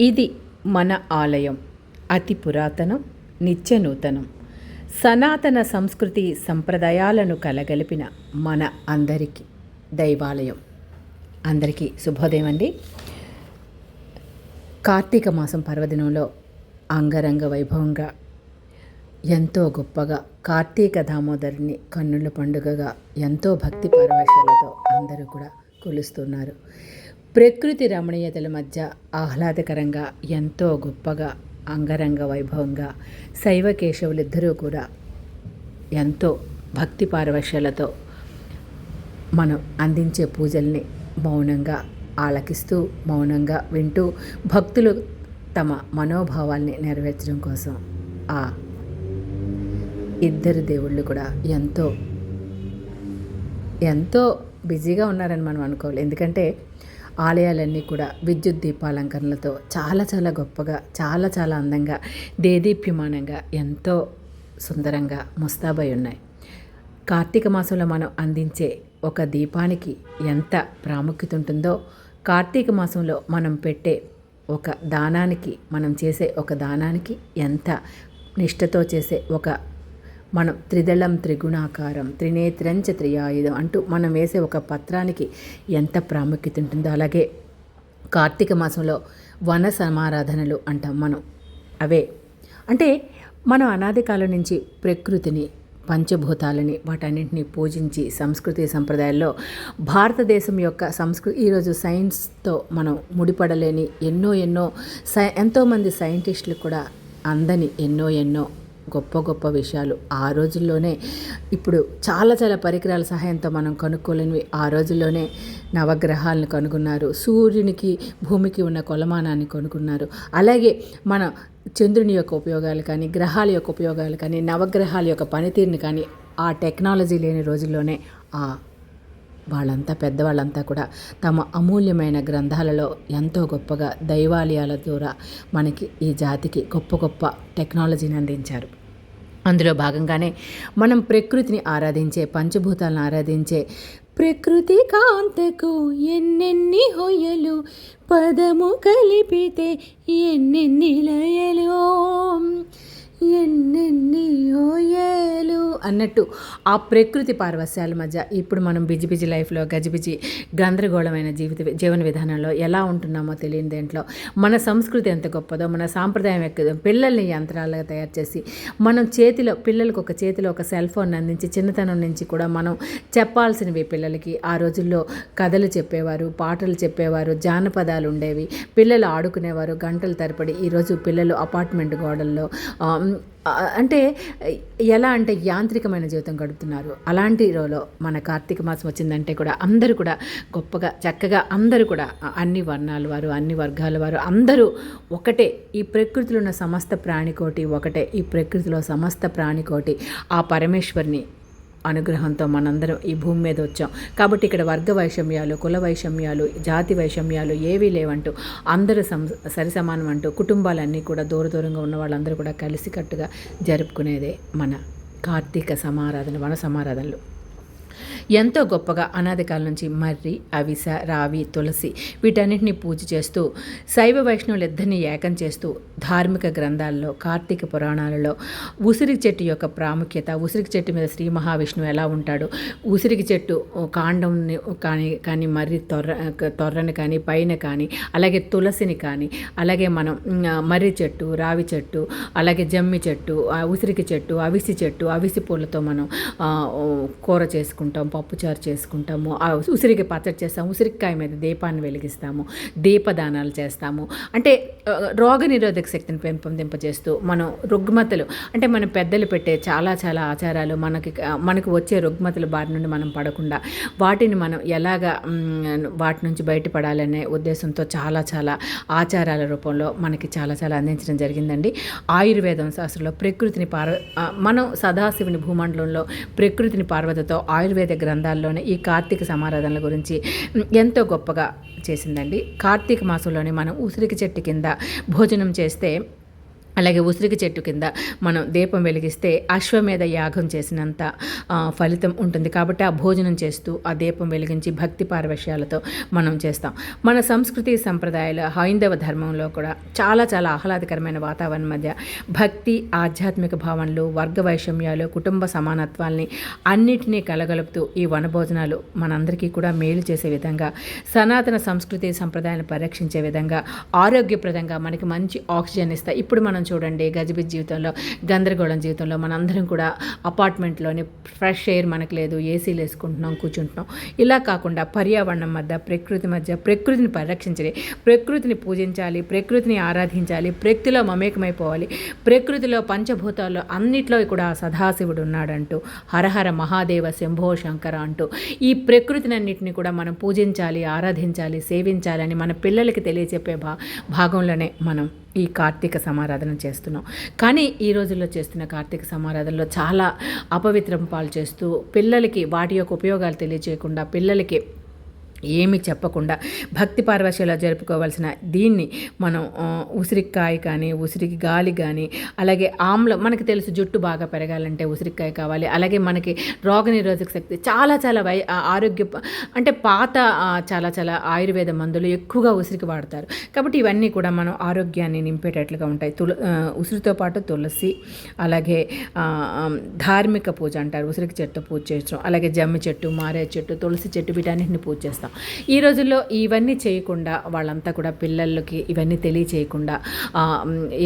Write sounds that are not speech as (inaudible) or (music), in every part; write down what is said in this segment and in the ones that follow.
ఇది మన ఆలయం. అతి పురాతనం నిత్య నూతనం. సనాతన సంస్కృతి సంప్రదాయాలను కలగలిపిన మన అందరికీ దైవాలయం. అందరికీ శుభోదయం అండి. కార్తీక మాసం పర్వదినంలో అంగరంగ వైభవంగా ఎంతో గొప్పగా కార్తీక దామోదరుని కన్నుల పండుగగా ఎంతో భక్తి పారవశ్యాలతో అందరూ కూడా కొలుస్తున్నారు. ప్రకృతి రమణీయతల మధ్య ఆహ్లాదకరంగా ఎంతో గొప్పగా అంగరంగ వైభవంగా శైవ కేశవులిద్దరూ కూడా ఎంతో భక్తి పారవశ్యాలతో మనం అందించే పూజల్ని మౌనంగా ఆలకిస్తూ మౌనంగా వింటూ భక్తులు తమ మనోభావాల్ని నెరవేర్చడం కోసం ఆ ఇద్దరు దేవుళ్ళు కూడా ఎంతో ఎంతో బిజీగా ఉన్నారని మనం అనుకోవాలి. ఎందుకంటే ఆలయాలన్నీ కూడా విద్యుత్ దీపాలంకరణలతో చాలా చాలా గొప్పగా చాలా చాలా అందంగా దేదీప్యమానంగా ఎంతో సుందరంగా ముస్తాబై ఉన్నాయి. కార్తీక మాసంలో మనం అందించే ఒక దీపానికి ఎంత ప్రాముఖ్యత ఉంటుందో కార్తీక మాసంలో మనం పెట్టే ఒక దానానికి మనం చేసే ఒక దానానికి ఎంత నిష్ఠతో చేసే ఒక మనం త్రిదళం త్రిగుణాకారం త్రినేత్రంచ త్రియాయుధం అంటూ మనం వేసే ఒక పత్రానికి ఎంత ప్రాముఖ్యత ఉంటుందో అలాగే కార్తీక మాసంలో వన సమారాధనలు అంటాం మనం అవే. అంటే మనం అనాది కాలం నుంచి ప్రకృతిని పంచభూతాలని వాటన్నింటినీ పూజించి సంస్కృతి సంప్రదాయాల్లో భారతదేశం యొక్క సంస్కృతి ఈరోజు సైన్స్తో మనం ముడిపడలేని ఎన్నో ఎన్నో సై ఎంతోమంది సైంటిస్టులు కూడా అందని ఎన్నో ఎన్నో గొప్ప గొప్ప విషయాలు ఆ రోజుల్లోనే. ఇప్పుడు చాలా చాలా పరికరాల సహాయంతో మనం కనుక్కోలేనివి ఆ రోజుల్లోనే నవగ్రహాలను కనుగొన్నారు. సూర్యునికి భూమికి ఉన్న కొలమానాన్ని కనుగొన్నారు. అలాగే మన చంద్రుని యొక్క ఉపయోగాలు కానీ గ్రహాల యొక్క ఉపయోగాలు కానీ నవగ్రహాల యొక్క పనితీరుని కానీ ఆ టెక్నాలజీ లేని రోజుల్లోనే ఆ వాళ్ళంతా పెద్దవాళ్ళంతా కూడా తమ అమూల్యమైన గ్రంథాలలో ఎంతో గొప్పగా దైవాలయాల ద్వారా మనకి ఈ జాతికి గొప్ప గొప్ప టెక్నాలజీని అందించారు. అందులో భాగంగానే మనం ప్రకృతిని ఆరాధించే పంచభూతాలను ఆరాధించే ప్రకృతి కాంతకు ఎన్నెన్ని హొయ్యలు పదము కలిపితే ఎన్నెన్ని లయలు. ఎన్నెన్ని ఓయలు అన్నట్టు ఆ ప్రకృతి పారవస్యాల మధ్య ఇప్పుడు మనం బిజీ బిజీ లైఫ్లో గజిబిజి గందరగోళమైన జీవిత జీవన విధానంలో ఎలా ఉంటున్నామో తెలియని దేంట్లో మన సంస్కృతి ఎంత గొప్పదో మన సాంప్రదాయం ఎక్కువ పిల్లల్ని యంత్రాలుగా తయారు చేసి మనం చేతిలో పిల్లలకు ఒక చేతిలో ఒక సెల్ ఫోన్ అందించి చిన్నతనం నుంచి కూడా మనం చెప్పాల్సినవి పిల్లలకి. ఆ రోజుల్లో కథలు చెప్పేవారు పాటలు చెప్పేవారు జానపదాలు ఉండేవి. పిల్లలు ఆడుకునేవారు గంటలు తరపడి ఈరోజు పిల్లలు అపార్ట్మెంట్ గోడల్లో అంటే ఎలా అంటే యాంత్రికమైన జీవితం గడుపుతున్నారు. అలాంటి రోజులో మన కార్తీక మాసం వచ్చిందంటే కూడా అందరూ కూడా గొప్పగా చక్కగా అందరూ కూడా అన్ని వర్ణాల వారు అన్ని వర్గాల వారు అందరూ ఒకటే. ఈ ప్రకృతిలో ఉన్న సమస్త ప్రాణికోటి ఒకటే. ఈ ప్రకృతిలో సమస్త ప్రాణికోటి ఆ పరమేశ్వరిని అనుగ్రహంతో మనందరం ఈ భూమి మీద వచ్చాం. కాబట్టి ఇక్కడ వర్గ వైషమ్యాలు కుల వైషమ్యాలు జాతి వైషమ్యాలు ఏవీ లేవంటూ అందరూ సం సరిసమానం అంటూ కుటుంబాలన్నీ కూడా దూర దూరంగా ఉన్న వాళ్ళందరూ కూడా కలిసికట్టుగా జరుపుకునేదే మన కార్తీక సమారాధన వన సమారాధనలు. ఎంతో గొప్పగా అనాది కాలం నుంచి మర్రి అవిస రావి తులసి వీటన్నిటిని పూజ చేస్తూ శైవ వైష్ణవులు ఇద్దరిని ఏకం చేస్తూ ధార్మిక గ్రంథాల్లో కార్తీక పురాణాలలో ఉసిరికి చెట్టు యొక్క ప్రాముఖ్యత ఉసిరికి చెట్టు మీద శ్రీ మహావిష్ణువు ఎలా ఉంటాడు ఉసిరికి చెట్టు కాండంని కానీ కానీ మర్రి తొర్ర తొర్రని కానీ పైన కానీ అలాగే తులసిని కానీ అలాగే మనం మర్రి చెట్టు రావి చెట్టు అలాగే జమ్మి చెట్టు ఉసిరికి చెట్టు అవిసి చెట్టు అవిసి పూలతో మనం కూర చేసుకుంటాం పప్పుచారు చేసుకుంటాము ఉసిరికి పచ్చడి చేస్తాము ఉసిరికాయ మీద దీపాన్ని వెలిగిస్తాము దీపదానాలు చేస్తాము. అంటే రోగ నిరోధక శక్తిని పెంపొందింపజేస్తూ మనం రుగ్మతలు అంటే మన పెద్దలు పెట్టే చాలా చాలా ఆచారాలు మనకి మనకు వచ్చే రుగ్మతల బారి నుండి మనం పడకుండా వాటిని మనం ఎలాగా వాటి నుంచి బయటపడాలనే ఉద్దేశంతో చాలా చాలా ఆచారాల రూపంలో మనకి చాలా చాలా అందించడం జరిగిందండి. ఆయుర్వేదం శాస్త్రంలో ప్రకృతిని పార్వ మనం సదాశివుని భూమండలంలో ప్రకృతిని పార్వతతో ఆయుర్వేద గ్రంథాల్లోనే ఈ కార్తీక సమారాధనల గురించి ఎంతో గొప్పగా చేసిందండి. కార్తీక మాసంలోనే మనం ఉసిరికి చెట్టు కింద భోజనం చేస్తే అలాగే ఉసిరికి చెట్టు కింద మనం దీపం వెలిగిస్తే అశ్వమేధ యాగం చేసినంత ఫలితం ఉంటుంది. కాబట్టి ఆ భోజనం చేస్తూ ఆ దీపం వెలిగించి భక్తి పారవశ్యాలతో మనం చేస్తాం. మన సంస్కృతి సంప్రదాయాలు హైందవ ధర్మంలో కూడా చాలా చాలా ఆహ్లాదకరమైన వాతావరణం మధ్య భక్తి ఆధ్యాత్మిక భావనలు వర్గ వైషమ్యాలు కుటుంబ సమానత్వాల్ని అన్నిటినీ కలగలుపుతూ ఈ వనభోజనాలు మనందరికీ కూడా మేలు చేసే విధంగా సనాతన సంస్కృతి సంప్రదాయాన్ని పరిరక్షించే విధంగా ఆరోగ్యప్రదంగా మనకి మంచి ఆక్సిజన్ ఇస్తాయి ఇప్పుడు మనం చూడండి గజిబిజ్ జీవితంలో గందరగోళం జీవితంలో మనందరం కూడా అపార్ట్మెంట్లోనే ఫ్రెష్ ఎయిర్ మనకు లేదు ఏసీలు వేసుకుంటున్నాం కూర్చుంటున్నాం. ఇలా కాకుండా పర్యావరణం మధ్య ప్రకృతి మధ్య ప్రకృతిని పరిరక్షించాలి ప్రకృతిని పూజించాలి ప్రకృతిని ఆరాధించాలి ప్రకృతిలో మమేకమైపోవాలి. ప్రకృతిలో పంచభూతాల్లో అన్నిట్లో కూడా సదాశివుడు ఉన్నాడంటూ హరహర మహాదేవ శంభో శంకర అంటూ ఈ ప్రకృతినన్నిటిని కూడా మనం పూజించాలి ఆరాధించాలి సేవించాలని మన పిల్లలకి తెలియచెప్పే భా భాగంలోనే మనం ఈ కార్తీక సమారాధన చేస్తున్నాం. కానీ ఈ రోజుల్లో చేస్తున్న కార్తీక సమారాధనలో చాలా అపవిత్రం పాలు చేస్తూ పిల్లలకి వాటి యొక్క ఉపయోగాలు తెలియజేయకుండా పిల్లలకి ఏమి చెప్పకుండా భక్తి పార్వశ్యలో జరుపుకోవాల్సిన దీన్ని మనం ఉసిరికాయ కానీ ఉసిరికి గాలి కానీ అలాగే ఆమ్లం మనకి తెలుసు జుట్టు బాగా పెరగాలంటే ఉసిరికాయ కావాలి అలాగే మనకి రోగనిరోధక శక్తి చాలా చాలా వై ఆరోగ్య అంటే పాత చాలా చాలా ఆయుర్వేద మందులు ఎక్కువగా ఉసిరికి వాడతారు. కాబట్టి ఇవన్నీ కూడా మనం ఆరోగ్యాన్ని నింపేటట్లుగా ఉంటాయి. తుల ఉసిరితో పాటు తులసి అలాగే ధార్మిక పూజ అంటారు. ఉసిరికి చెట్టు పూజ చేయడం అలాగే జమ్మి చెట్టు మారే చెట్టు తులసి చెట్టు వీటన్నిటిని పూజ చేస్తాం. ఈ రోజుల్లో ఇవన్నీ చేయకుండా వాళ్ళంతా కూడా పిల్లలకి ఇవన్నీ తెలియచేయకుండా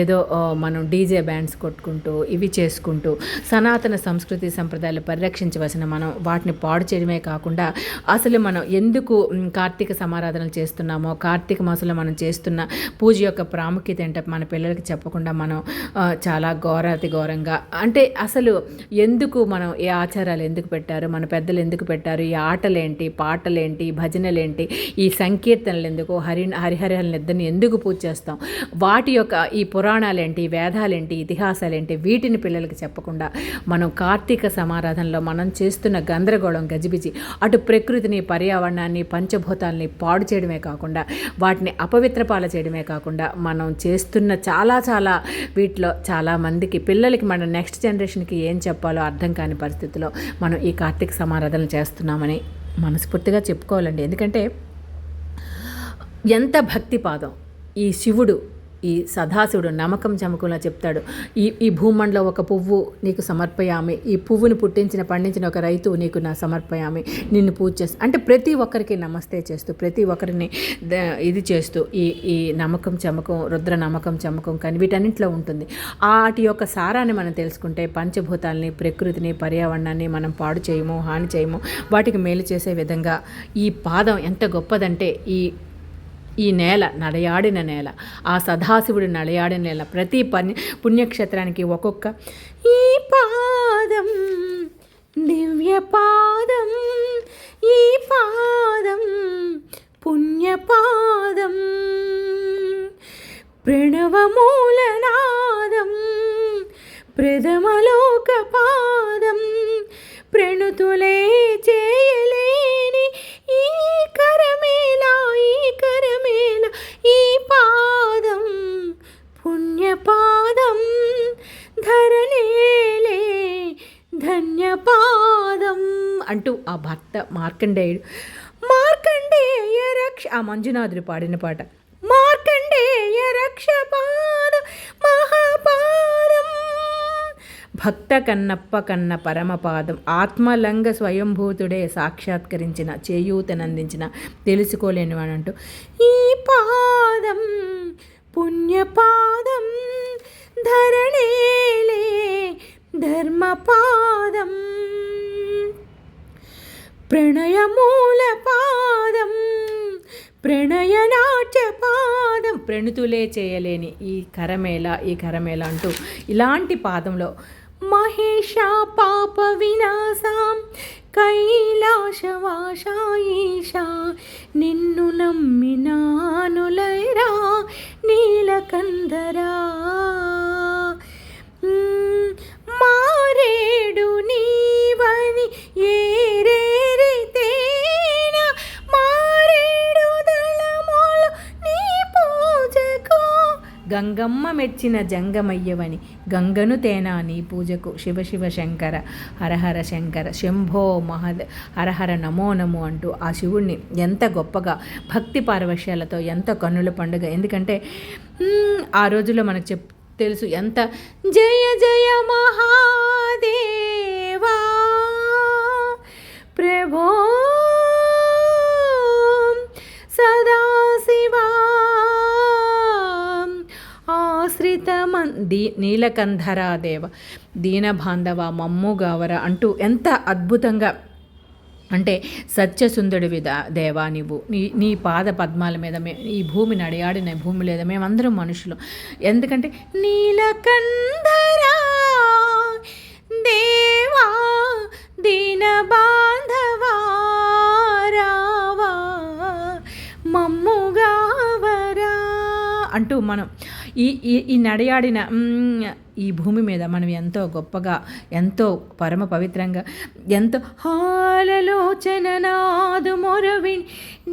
ఏదో మనం డీజే బ్యాండ్స్ కొట్టుకుంటూ ఇవి చేసుకుంటూ సనాతన సంస్కృతి సంప్రదాయాలు పరిరక్షించవలసిన మనం వాటిని పాడు చేయడమే కాకుండా అసలు మనం ఎందుకు కార్తీక సమారాధనలు చేస్తున్నామో కార్తీక మాసంలో మనం చేస్తున్న పూజ యొక్క ప్రాముఖ్యత ఏంటో మన పిల్లలకి చెప్పకుండా మనం చాలా ఘోరాతి ఘోరంగా అంటే అసలు ఎందుకు మనం ఏ ఆచారాలు ఎందుకు పెట్టారు మన పెద్దలు ఎందుకు పెట్టారు ఈ ఆటలేంటి పాటలేంటి భజనలేంటి? ఈ సంకీర్తనలు ఎందుకు హరి హరిహరనిద్దరిని ఎందుకు పూజ చేస్తాం? వాటి యొక్క ఈ పురాణాలేంటి? వేదాలేంటి? ఇతిహాసాలేంటి? వీటిని పిల్లలకి చెప్పకుండా మనం కార్తీక సమారాధనలో మనం చేస్తున్న గందరగోళం గజిబిజి అటు ప్రకృతిని పర్యావరణాన్ని పంచభూతాల్ని పాడు చేయడమే కాకుండా వాటిని అపవిత్రపాల చేయడమే కాకుండా మనం చేస్తున్న చాలా చాలా వీటిలో చాలామందికి పిల్లలకి మన నెక్స్ట్ జనరేషన్కి ఏం చెప్పాలో అర్థం కాని పరిస్థితిలో మనం ఈ కార్తీక సమారాధనలు చేస్తున్నామని మనస్ఫూర్తిగా చెప్పుకోవాలండి. ఎందుకంటే ఎంత భక్తిపాదం ఈ శివుడు ఈ సదాశివుడు నమ్మకం చమకంలో చెప్తాడు. ఈ ఈ భూమండలో ఒక పువ్వు నీకు సమర్పయామి. ఈ పువ్వును పుట్టించిన పండించిన ఒక రైతు నీకు నా సమర్పయామి. నిన్ను పూజ చేస్తూ అంటే ప్రతి ఒక్కరికి నమస్తే చేస్తూ ప్రతి ఒక్కరిని ద- ఇది చేస్తూ ఈ ఈ నమ్మకం చమకం రుద్ర నమ్మకం చమకం కానీ వీటన్నింటిలో ఉంటుంది. వాటి యొక్క సారాన్ని మనం తెలుసుకుంటే పంచభూతాలని ప్రకృతిని పర్యావరణాన్ని మనం పాడు చేయము హాని చేయము వాటికి మేలు చేసే విధంగా ఈ పాదం ఎంత గొప్పదంటే ఈ ఈ నేల నడయాడిన నేల ఆ సదాశివుడు నడయాడిన నేల ప్రతి పని పుణ్యక్షేత్రానికి ఒక్కొక్క ఈ పాదం దివ్య పాదం ఈ పాదం పుణ్యపాదం ప్రణవమూలనాదం ప్రద మార్కండేయుడు. మార్కండేయ రక్ష ఆ మంజునాథుడు పాడిన పాట. మార్కండేయ రక్ష పాద మహాపాదం. భక్త కన్నప్ప కన్న పరమపాదం ఆత్మలంగ స్వయంభూతుడే సాక్షాత్కరించిన చేయూతనందించిన తెలుసుకోలేని వాడంటూ ఈ పాదం పుణ్యపాదం ధరణేలే ధర్మపాదం. ప్రణయమూల పాదం ప్రణయనాట్య పాదం ప్రణుతులే చేయలేని ఈ కరమేళ ఈ కరమేళ అంటూ ఇలాంటి పాదంలో మహేష పాప వినాశం కైలాసవాసాయిషా నిన్ను నమ్మినానులైరా నీలకందరా. మారేడు నీవని ఏరేరితేన? మారేడు దళములు నీ పూజకు. గంగమ్మ మెచ్చిన జంగమయ్యవని గంగను తేనా నీ పూజకు. శివ శివ శంకర హరహర శంకర శంభో మహద హరహర నమో నమో అంటూ ఆ శివుణ్ణి ఎంత గొప్పగా భక్తి పారవశ్యాలతో ఎంత కన్నుల పండుగ. ఎందుకంటే ఆ రోజుల్లో మనకు చెప్ తెలుసు ఎంత? జయ జయ మహాదేవా ప్రభో సదాశివా ఆశ్రితమన్ దీ నీలకంధరా దేవ దీనబాంధవ మమ్ముగావర అంటూ ఎంత అద్భుతంగా అంటే సత్యసుందరుడివి విద దేవా నీవు నీ నీ పాద పద్మాల మీద మే ఈ భూమి నడియాడిన భూమి లేదా మేమందరం మనుషులు. ఎందుకంటే నీలకంధరా దేవా దీన బాంధవా రావా మమ్ముగావరా అంటూ మనం ఈ ఈ నడియాడిన ఈ భూమి మీద మనం ఎంతో గొప్పగా ఎంతో పరమ పవిత్రంగా ఎంతో హాలలోచన నాదు మొరవి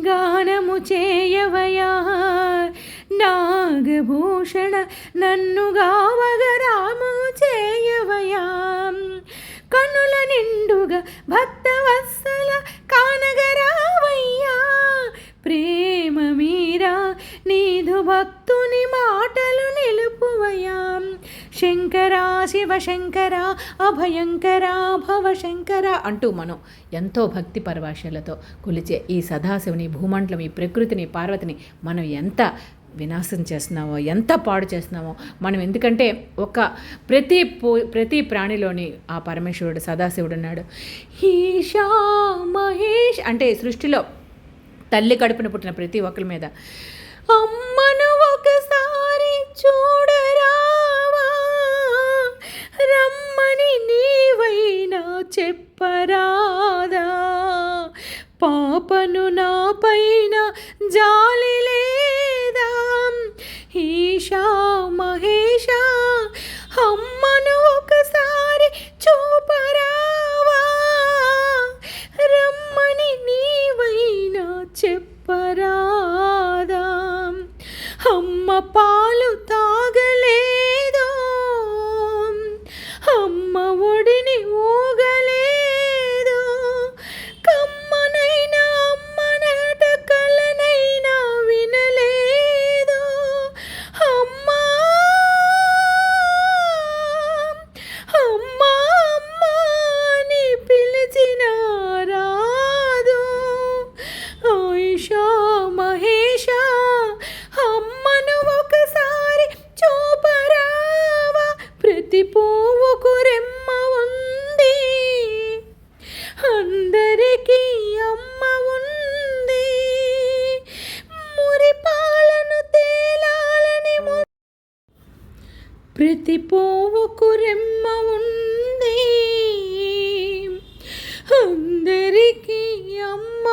గానము చేయవయా? నాగభూషణ నన్ను గావగరాము చేయవయా? కనుల నిండుగా భక్తవత్సల కానగరావయ్యా ప్రేమ మీరా? నీదు భక్తుని మాటలు నిలుపువయా శంకరా శివ శంకర అభయంకర భవశంకర అంటూ మనం ఎంతో భక్తి పరభాషలతో కొలిచే ఈ సదాశివుని భూమండలం ఈ ప్రకృతిని పార్వతిని మనం ఎంత వినాశం చేస్తున్నామో ఎంత పాడు చేస్తున్నామో మనం ఎందుకంటే ఒక ప్రతి పో ప్రతి ప్రాణిలోని ఆ పరమేశ్వరుడు సదాశివుడు ఉన్నాడు. ఈశా మహేష్ అంటే సృష్టిలో తల్లి కడుపున పుట్టిన ప్రతి ఒక్కరి మీద. అమ్మను ఒకసారి చూడరావా? రమ్మని నీవైనా చెప్పరాదా? పాపను నా పైన జాలి ప్రతి పువ్వుకు రెమ్మ ఉంది. అందరికీ అమ్మ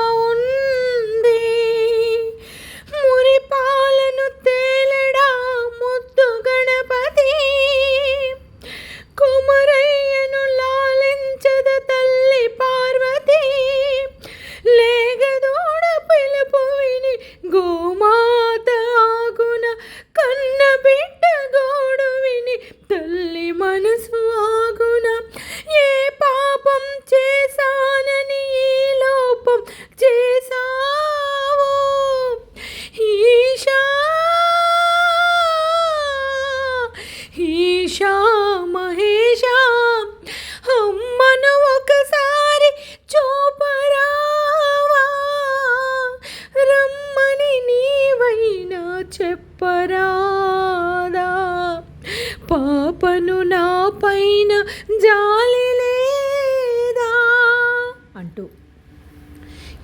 అంటూ.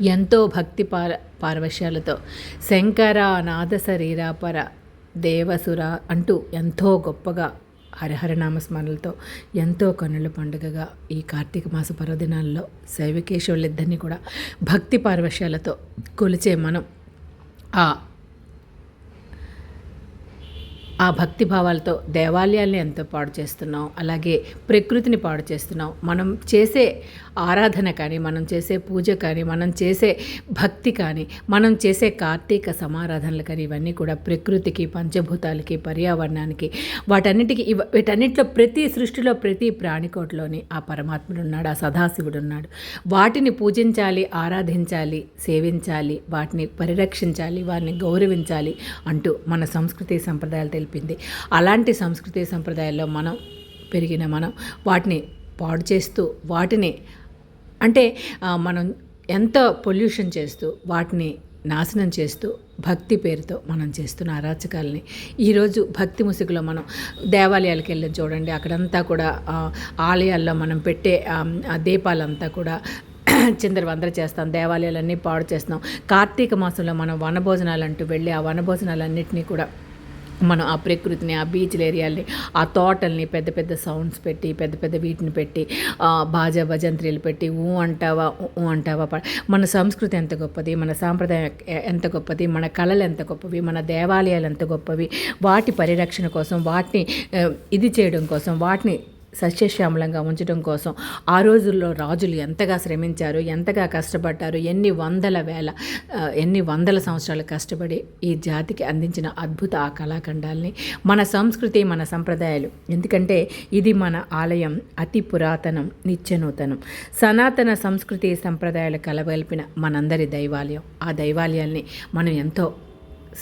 ఎంతో భక్తి పార పార్వశ్యాలతో శంకర నాద శరీరాపర దేవసుర అంటూ ఎంతో గొప్పగా హరిహర నామస్మరణలతో ఎంతో కన్నుల పండుగగా ఈ కార్తీక మాస పర్వదినాల్లో శైవకేశవులిద్దరినీ కూడా భక్తి పార్వశ్యాలతో కొలిచే మనం ఆ ఆ భక్తి భావాలతో దేవాలయాల్ని ఎంతో పాడు చేస్తున్నాం. అలాగే ప్రకృతిని పాడు చేస్తున్నాం. మనం చేసే ఆరాధన కానీ మనం చేసే పూజ కానీ మనం చేసే భక్తి కానీ మనం చేసే కార్తీక సమారాధనలు కానీ ఇవన్నీ కూడా ప్రకృతికి పంచభూతాలకి పర్యావరణానికి వాటన్నిటికీ ఇవ వీటన్నిటిలో ప్రతి సృష్టిలో ప్రతి ప్రాణికోట్లోని ఆ పరమాత్ముడు ఉన్నాడు ఆ సదాశివుడు ఉన్నాడు. వాటిని పూజించాలి ఆరాధించాలి సేవించాలి వాటిని పరిరక్షించాలి వారిని గౌరవించాలి అంటూ మన సంస్కృతి సంప్రదాయాలు తెలిపింది. అలాంటి సంస్కృతి సంప్రదాయాల్లో మనం పెరిగిన మనం వాటిని పాడు చేస్తూ వాటిని అంటే మనం ఎంతో పొల్యూషన్ చేస్తూ వాటిని నాశనం చేస్తూ భక్తి పేరుతో మనం చేస్తున్న అరాచకాలని ఈరోజు భక్తి ముసుగులో మనం దేవాలయాలకు వెళ్ళి చూడండి అక్కడంతా కూడా ఆలయాల్లో మనం పెట్టే దీపాలంతా కూడా (clears throat) చిందరవందర చేస్తాం దేవాలయాలన్నీ పాడు చేస్తాం కార్తీక మాసంలో మనం వనభోజనాలు అంటూ వెళ్ళి ఆ వనభోజనాలన్నింటినీ కూడా మనం ఆ ప్రకృతిని ఆ బీచ్ల ఏరియాల్ని ఆ తోటల్ని పెద్ద పెద్ద సౌండ్స్ పెట్టి పెద్ద పెద్ద వీటిని పెట్టి బాజా భజంత్రీలు పెట్టి ఊ అంటావా ఊ అంటావా మన సంస్కృతి ఎంత గొప్పది మన సాంప్రదాయం ఎంత గొప్పది మన కళలు ఎంత గొప్పవి మన దేవాలయాలు ఎంత గొప్పవి వాటి పరిరక్షణ కోసం వాటిని ఇది చేయడం కోసం వాటిని సస్యశ్యామలంగా ఉంచడం కోసం ఆ రోజుల్లో రాజులు ఎంతగా శ్రమించారు ఎంతగా కష్టపడ్డారు ఎన్ని వందల వేల ఎన్ని వందల సంవత్సరాలు కష్టపడి ఈ జాతికి అందించిన అద్భుత ఆ కళాఖండాల్ని మన సంస్కృతి మన సంప్రదాయాలు. ఎందుకంటే ఇది మన ఆలయం అతి పురాతనం నిత్యనూతనం. సనాతన సంస్కృతి సంప్రదాయాలు కలగలిపిన మనందరి దైవాలయం. ఆ దైవాలయాల్ని మనం ఎంతో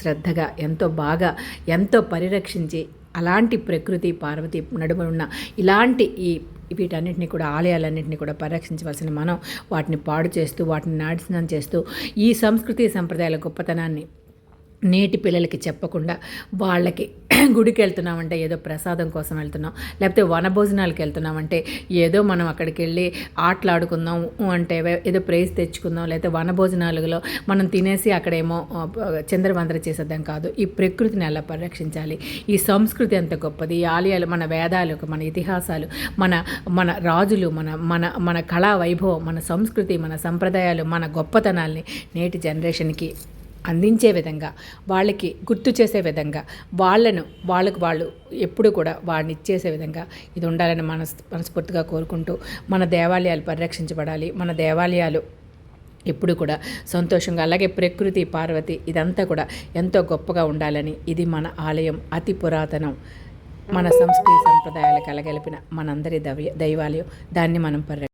శ్రద్ధగా ఎంతో బాగా ఎంతో పరిరక్షించి అలాంటి ప్రకృతి పార్వతి నడుమ ఉన్న ఇలాంటి ఈ వీటన్నిటిని కూడా ఆలయాలన్నింటినీ కూడా పరిరక్షించవలసిన మనం వాటిని పాడు చేస్తూ వాటిని నాశనం చేస్తూ ఈ సంస్కృతి సంప్రదాయాల గొప్పతనాన్ని నేటి పిల్లలకి చెప్పకుండా వాళ్ళకి గుడికి వెళ్తున్నామంటే ఏదో ప్రసాదం కోసం వెళ్తున్నాం. లేకపోతే వనభోజనాలకు వెళ్తున్నామంటే ఏదో మనం అక్కడికి వెళ్ళి ఆటలాడుకుందాం అంటే ఏదో ప్రైజ్ తెచ్చుకుందాం. లేకపోతే వనభోజనాలలో మనం తినేసి అక్కడేమో చంద్రవందర చేసేద్దాం కాదు. ఈ ప్రకృతిని ఎలా పరిరక్షించాలి. ఈ సంస్కృతి ఎంత గొప్పది. ఈ ఆలయాలు మన వేదాలు మన ఇతిహాసాలు మన మన రాజులు మన మన మన కళా వైభవం మన సంస్కృతి మన సంప్రదాయాలు మన గొప్పతనాల్ని నేటి జనరేషన్కి అందించే విధంగా వాళ్ళకి గుర్తు చేసే విధంగా వాళ్ళను వాళ్ళకు వాళ్ళు ఎప్పుడు కూడా వాడిని ఇచ్చేసే విధంగా ఇది ఉండాలని మనస్ మనస్ఫూర్తిగా కోరుకుంటూ మన దేవాలయాలు పరిరక్షించబడాలి. మన దేవాలయాలు ఎప్పుడు కూడా సంతోషంగా అలాగే ప్రకృతి పార్వతి ఇదంతా కూడా ఎంతో గొప్పగా ఉండాలని ఇది మన ఆలయం అతి పురాతనం. మన సంస్కృతి సంప్రదాయాలు కలగలిపిన మనందరి దైవ దైవాలయం. దాన్ని మనం పరిరక్ష